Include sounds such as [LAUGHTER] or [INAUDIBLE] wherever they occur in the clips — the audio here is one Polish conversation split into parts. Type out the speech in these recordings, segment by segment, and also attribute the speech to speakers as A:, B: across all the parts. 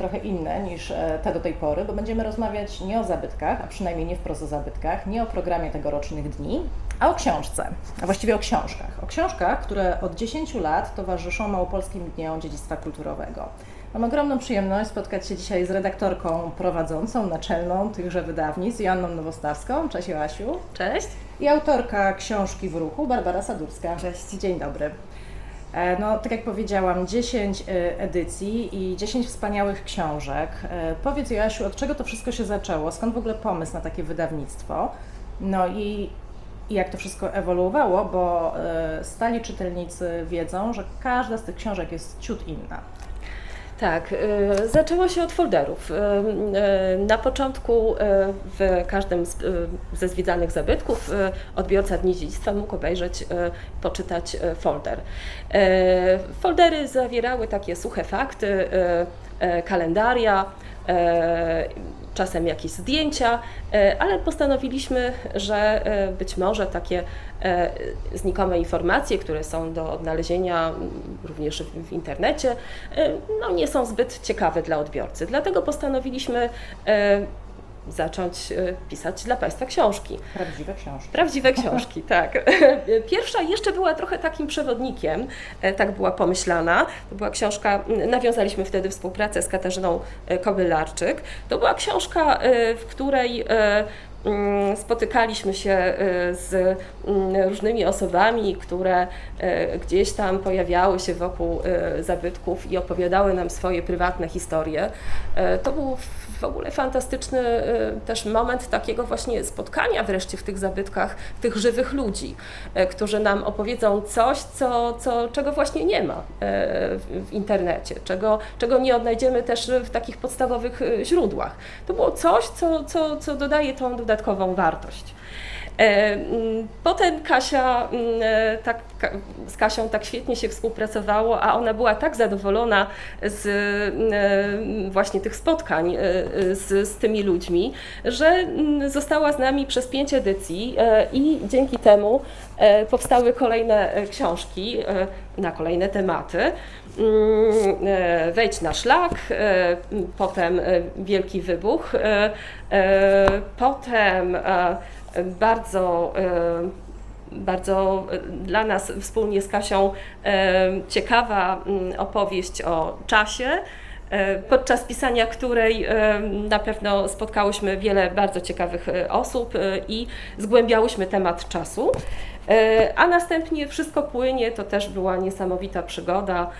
A: trochę inne niż e, te do tej pory, bo będziemy rozmawiać nie o zabytkach, a przynajmniej nie wprost o zabytkach, nie o programie tegorocznych dni, a o książce, a właściwie o książkach. O książkach, które od 10 lat towarzyszą Małopolskim Dniom Dziedzictwa Kulturowego. Mam ogromną przyjemność spotkać się dzisiaj z redaktorką prowadzącą, naczelną tychże wydawnictw, Joanną Nowostawską. Cześć Joasiu.
B: Cześć.
A: I autorka książki w ruchu, Barbara Sadurska.
B: Cześć.
A: Dzień dobry. E, No, tak jak powiedziałam, 10 e, edycji i 10 wspaniałych książek. E, Powiedz Joasiu, od czego to wszystko się zaczęło? Skąd w ogóle pomysł na takie wydawnictwo? No i, i jak to wszystko ewoluowało, bo stali czytelnicy wiedzą, że każda z tych książek jest ciut inna.
B: Tak, y, zaczęło się od folderów. Y, y, Na początku w każdym ze zwiedzanych zabytków odbiorca Dni Dziedzictwa mógł obejrzeć, poczytać folder. Foldery zawierały takie suche fakty, kalendaria, czasem jakieś zdjęcia, y, ale postanowiliśmy, że y, być może takie e, znikome informacje, które są do odnalezienia również w, internecie, e, no, nie są zbyt ciekawe dla odbiorcy. Dlatego postanowiliśmy e, zacząć e, pisać dla Państwa książki.
A: Prawdziwe książki.
B: Prawdziwe [LAUGHS] książki, tak. [LAUGHS] Pierwsza jeszcze była trochę takim przewodnikiem, e, tak była pomyślana. To była książka, nawiązaliśmy wtedy współpracę z Katarzyną e, Kobylarczyk. To była książka, w której spotykaliśmy się e, z mm, różnymi osobami, które e, gdzieś tam pojawiały się wokół e, zabytków i opowiadały nam swoje prywatne historie. To był w ogóle fantastyczny też moment takiego właśnie spotkania wreszcie w tych zabytkach tych żywych ludzi, którzy nam opowiedzą coś, co, co, czego właśnie nie ma w internecie, czego, czego nie odnajdziemy też w takich podstawowych źródłach. To było coś, co, co, co dodaje tą dodatkową wartość. E, mm, Potem Kasia, mm, e, tak, z Kasią tak świetnie się współpracowało, a ona była tak zadowolona z e, właśnie tych spotkań z, z tymi ludźmi, że mm, została z nami przez pięć edycji i dzięki temu powstały kolejne książki na kolejne tematy. Mm, Wejdź na szlak, potem Wielki Wybuch, potem bardzo, e, bardzo e, dla nas wspólnie z Kasią e, ciekawa mm, opowieść o czasie, podczas pisania której na pewno spotkałyśmy wiele bardzo ciekawych osób i zgłębiałyśmy temat czasu. A następnie wszystko płynie, to też była niesamowita przygoda,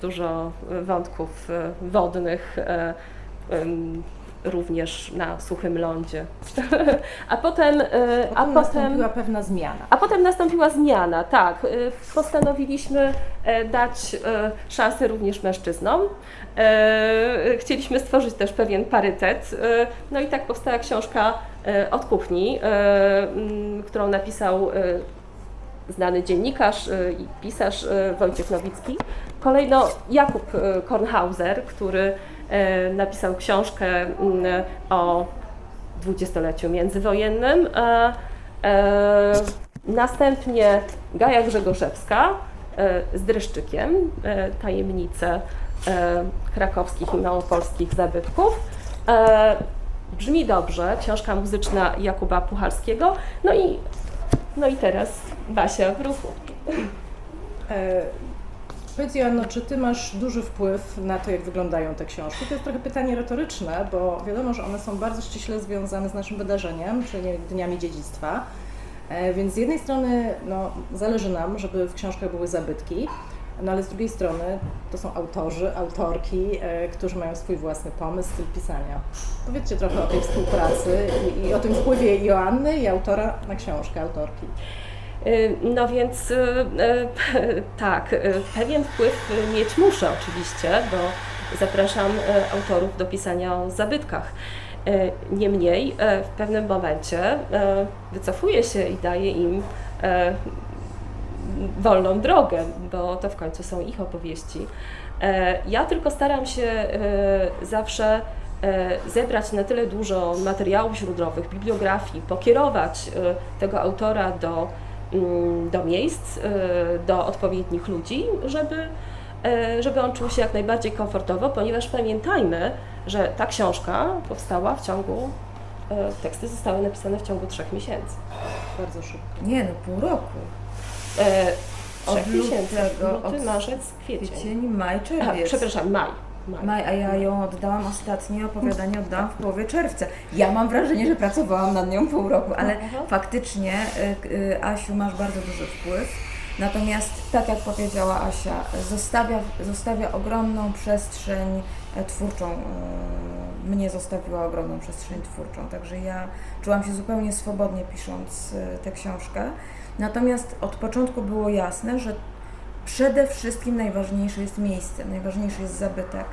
B: dużo wątków wodnych, również na suchym lądzie. [LAUGHS] A potem, e, a
A: Potem
B: potem,
A: nastąpiła pewna zmiana.
B: a potem nastąpiła zmiana, tak. y, Postanowiliśmy e, dać e, szansę również mężczyznom. E, Chcieliśmy stworzyć też pewien parytet. e, No i tak powstała książka e, od kuchni, e, którą napisał e, znany dziennikarz e, i pisarz e, Wojciech Nowicki. Kolejno Jakub e, Kornhauser, który e, napisał książkę m, o dwudziestoleciu międzywojennym. E, e, Następnie Gaja Grzegorzewska e, z Dreszczykiem, e, tajemnice e, krakowskich i małopolskich zabytków. E, Brzmi dobrze, książka muzyczna Jakuba Puchalskiego. No i, no i teraz Basia w ruchu.
A: Powiedz Joanno, czy Ty masz duży wpływ na to, jak wyglądają te książki? To jest trochę pytanie retoryczne, bo wiadomo, że one są bardzo ściśle związane z naszym wydarzeniem, czyli Dniami Dziedzictwa. E, Więc z jednej strony no, zależy nam, żeby w książkach były zabytki, no ale z drugiej strony to są autorzy, autorki, e, którzy mają swój własny pomysł, styl pisania. Powiedzcie trochę o tej współpracy i, i o tym wpływie Joanny i autora na książkę, autorki.
B: Y, No więc y, y, [LAUGHS] tak, pewien wpływ mieć muszę oczywiście, bo zapraszam autorów do pisania o zabytkach. Niemniej w pewnym momencie wycofuję się i daję im wolną drogę, bo to w końcu są ich opowieści. Ja tylko staram się zawsze zebrać na tyle dużo materiałów źródłowych, bibliografii, pokierować tego autora do, do miejsc, e, do odpowiednich ludzi, żeby e, żeby on czuł się jak najbardziej komfortowo, ponieważ pamiętajmy, że ta książka powstała w ciągu, e, teksty zostały napisane w ciągu trzech miesięcy.
A: Bardzo szybko.
C: Nie no, pół roku.
B: E,
C: Od
B: trzech miesięcy,
C: lutego,
B: luty,
C: od
B: marzec, kwiecień.
C: Kwiecień, maj,
B: Aha,
C: czerwiec.
B: przepraszam, maj. Maj.
C: A ja ją oddałam, ostatnie opowiadanie oddałam w połowie czerwca. Ja mam wrażenie, że pracowałam nad nią pół roku, ale
B: Aha.
C: faktycznie, y, y, Asiu, masz bardzo duży wpływ. Natomiast, tak jak powiedziała Asia, zostawia, zostawia ogromną przestrzeń e, twórczą. y, Mnie zostawiła ogromną przestrzeń twórczą, także ja czułam się zupełnie swobodnie pisząc tę książkę. Natomiast od początku było jasne, że przede wszystkim najważniejsze jest miejsce, najważniejszy jest zabytek.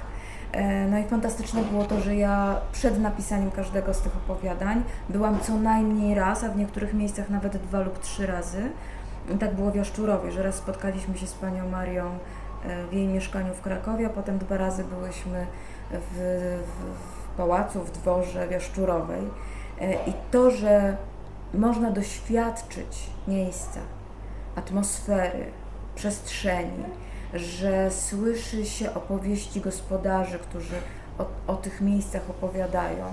C: E, No i fantastyczne było to, że ja przed napisaniem każdego z tych opowiadań byłam co najmniej raz, a w niektórych miejscach nawet dwa lub trzy razy. I tak było w Jaszczurowie, że raz spotkaliśmy się z panią Marią e, w jej mieszkaniu w Krakowie, a potem dwa razy byłyśmy w, w, w pałacu, w dworze w Jaszczurowej. E, I to, że można doświadczyć miejsca, atmosfery, przestrzeni, że słyszy się opowieści gospodarzy, którzy o, o tych miejscach opowiadają,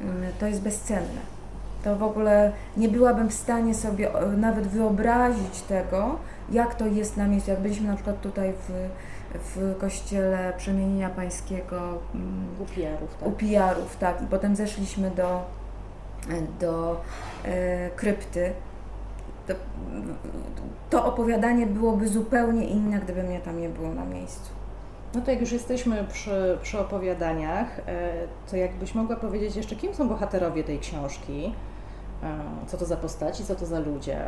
C: mm, to jest bezcenne. To w ogóle nie byłabym w stanie sobie e, nawet wyobrazić tego, jak to jest na miejscu. Jak byliśmy na przykład tutaj w, w kościele Przemienienia Pańskiego, mm,
A: U PR-ów, tak?
C: tak, i potem zeszliśmy do, do e, krypty. To, to opowiadanie byłoby zupełnie inne, gdyby mnie tam nie było na miejscu.
A: No to jak już jesteśmy przy, przy opowiadaniach, e, to jakbyś mogła powiedzieć jeszcze, kim są bohaterowie tej książki? E, Co to za postaci, co to za ludzie?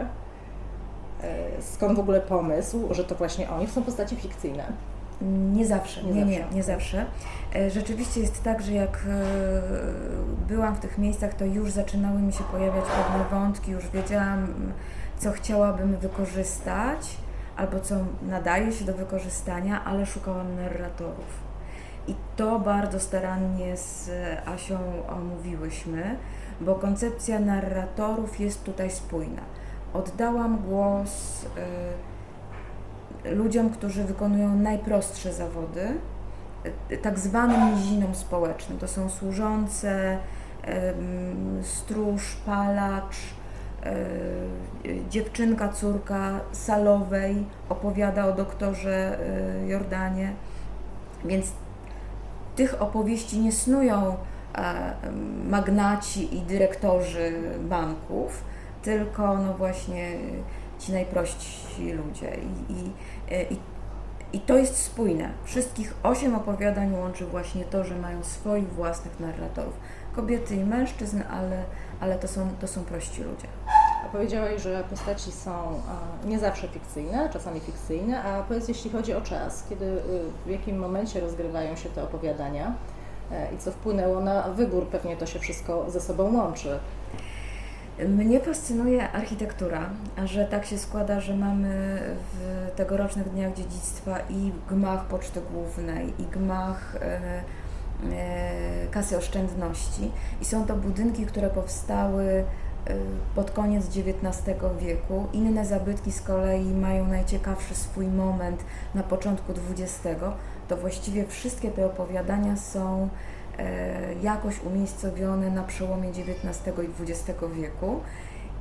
A: E, Skąd w ogóle pomysł, że to właśnie oni są postaci fikcyjne?
C: Nie zawsze,
A: Nie
C: nie, nie,
A: zawsze.
C: nie zawsze. Rzeczywiście jest tak, że jak byłam w tych miejscach, to już zaczynały mi się pojawiać pewne wątki, już wiedziałam, co chciałabym wykorzystać, albo co nadaje się do wykorzystania, ale szukałam narratorów. I to bardzo starannie z Asią omówiłyśmy, bo koncepcja narratorów jest tutaj spójna. Oddałam głos y, ludziom, którzy wykonują najprostsze zawody, y, tak zwanym nizinom społecznym. To są służące, ym, stróż, palacz, y, dziewczynka, córka salowej opowiada o doktorze y, Jordanie. Więc tych opowieści nie snują e, magnaci i dyrektorzy banków, tylko no właśnie ci najprości ludzie. I, i, i, I to jest spójne. Wszystkich osiem opowiadań łączy właśnie to, że mają swoich własnych narratorów. Kobiety i mężczyzn, ale, ale to, są, to są prości ludzie.
A: Powiedziałaś, że postaci są nie zawsze fikcyjne, czasami fikcyjne, a powiedz, jeśli chodzi o czas, kiedy, y, w jakim momencie rozgrywają się te opowiadania e, i co wpłynęło na wybór, pewnie to się wszystko ze sobą łączy.
C: Mnie fascynuje architektura, a że tak się składa, że mamy w tegorocznych Dniach Dziedzictwa i gmach Poczty Głównej, i gmach e, e, Kasy Oszczędności. I są to budynki, które powstały pod koniec XIX wieku. Inne zabytki z kolei mają najciekawszy swój moment na początku XX. To właściwie wszystkie te opowiadania są e, jakoś umiejscowione na przełomie XIX i XX wieku.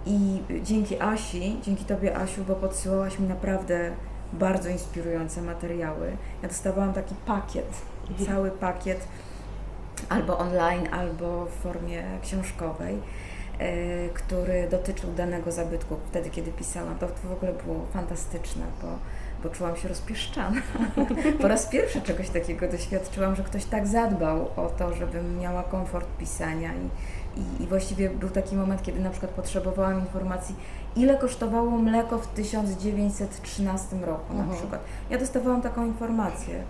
C: I dzięki Asi, dzięki Tobie Asiu, bo podsyłałaś mi naprawdę bardzo inspirujące materiały. Ja dostawałam taki pakiet, cały pakiet, albo online, albo w formie książkowej, który dotyczył danego zabytku wtedy, kiedy pisałam. To, to w ogóle było fantastyczne, bo, bo czułam się rozpieszczana. [LAUGHS] po raz pierwszy czegoś takiego doświadczyłam, że ktoś tak zadbał o to, żebym miała komfort pisania i, i, i właściwie był taki moment, kiedy na przykład potrzebowałam informacji, ile kosztowało mleko w 1913 roku na
A: Mhm.
C: przykład. Ja dostawałam taką informację,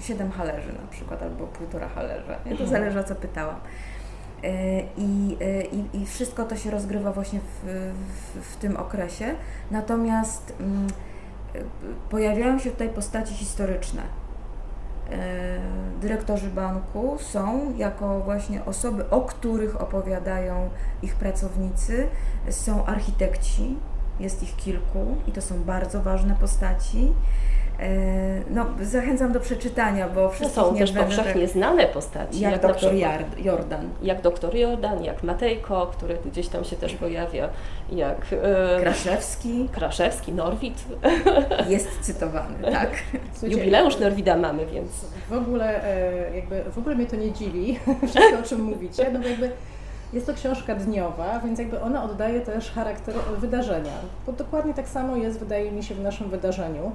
C: 7 halerzy na przykład, albo półtora halerza. Nie? To
A: Mhm.
C: zależy o co pytałam. E, I, e, i, I wszystko to się rozgrywa właśnie w, w, w tym okresie. Natomiast mm, e, pojawiają się tutaj postaci historyczne. Dyrektorzy banku są jako właśnie osoby, o których opowiadają ich pracownicy. Są architekci, jest ich kilku i to są bardzo ważne postaci. E, No, zachęcam do przeczytania, bo
B: To
C: wszystkich
B: są też
C: będę
B: powszechnie znane postaci,
C: jak,
B: na
C: doktor
B: przykład-
C: Jordan,
B: jak doktor Jordan, jak Matejko, który gdzieś tam się też pojawia, jak e,
C: Kraszewski
B: Kraszewski, Norwid.
C: jest cytowany, [LAUGHS] tak.
A: Słuchajcie,
B: Jubileusz Norwida mamy, więc
A: W ogóle, e, jakby, w ogóle mnie to nie dziwi, [LAUGHS] wszystko o czym mówicie, no bo jakby jest to książka dniowa, więc jakby ona oddaje też charakter wydarzenia. Bo dokładnie tak samo jest, wydaje mi się, w naszym wydarzeniu.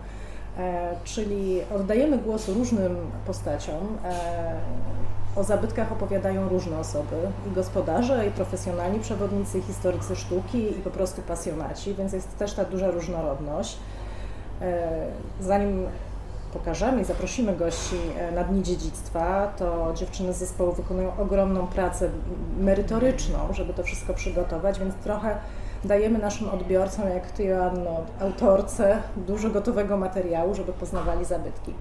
A: E, czyli oddajemy głos różnym postaciom. E, o zabytkach opowiadają różne osoby, i gospodarze, i profesjonalni przewodnicy, i historycy sztuki, i po prostu pasjonaci, więc jest też ta duża różnorodność. E, Zanim pokażemy i zaprosimy gości na Dni Dziedzictwa, to dziewczyny z zespołu wykonują ogromną pracę merytoryczną, żeby to wszystko przygotować, więc trochę dajemy naszym odbiorcom, jak Ty Joanno, autorce, dużo gotowego materiału, żeby poznawali zabytki.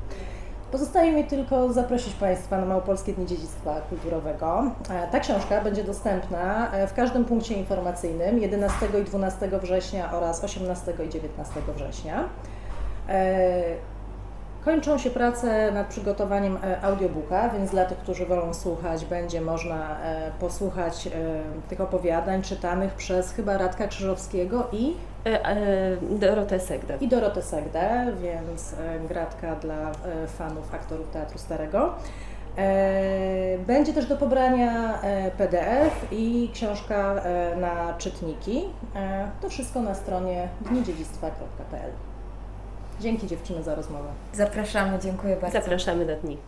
A: Pozostaje mi tylko zaprosić Państwa na Małopolskie Dni Dziedzictwa Kulturowego. E, Ta książka będzie dostępna e, w każdym punkcie informacyjnym 11 i 12 września oraz 18 i 19 września. Kończą się prace nad przygotowaniem e, audiobooka, więc dla tych, którzy wolą słuchać, będzie można e, posłuchać e, tych opowiadań czytanych przez chyba Radka Krzyżowskiego i,
B: Dorotę Segdę.
A: i Dorotę Segdę, więc gratka dla fanów aktorów Teatru Starego. Będzie też do pobrania PDF i książka na czytniki. To wszystko na stronie dnidziedzictwa.pl. Dzięki dziewczyny za rozmowę.
C: Zapraszamy, dziękuję bardzo.
B: Zapraszamy na dni.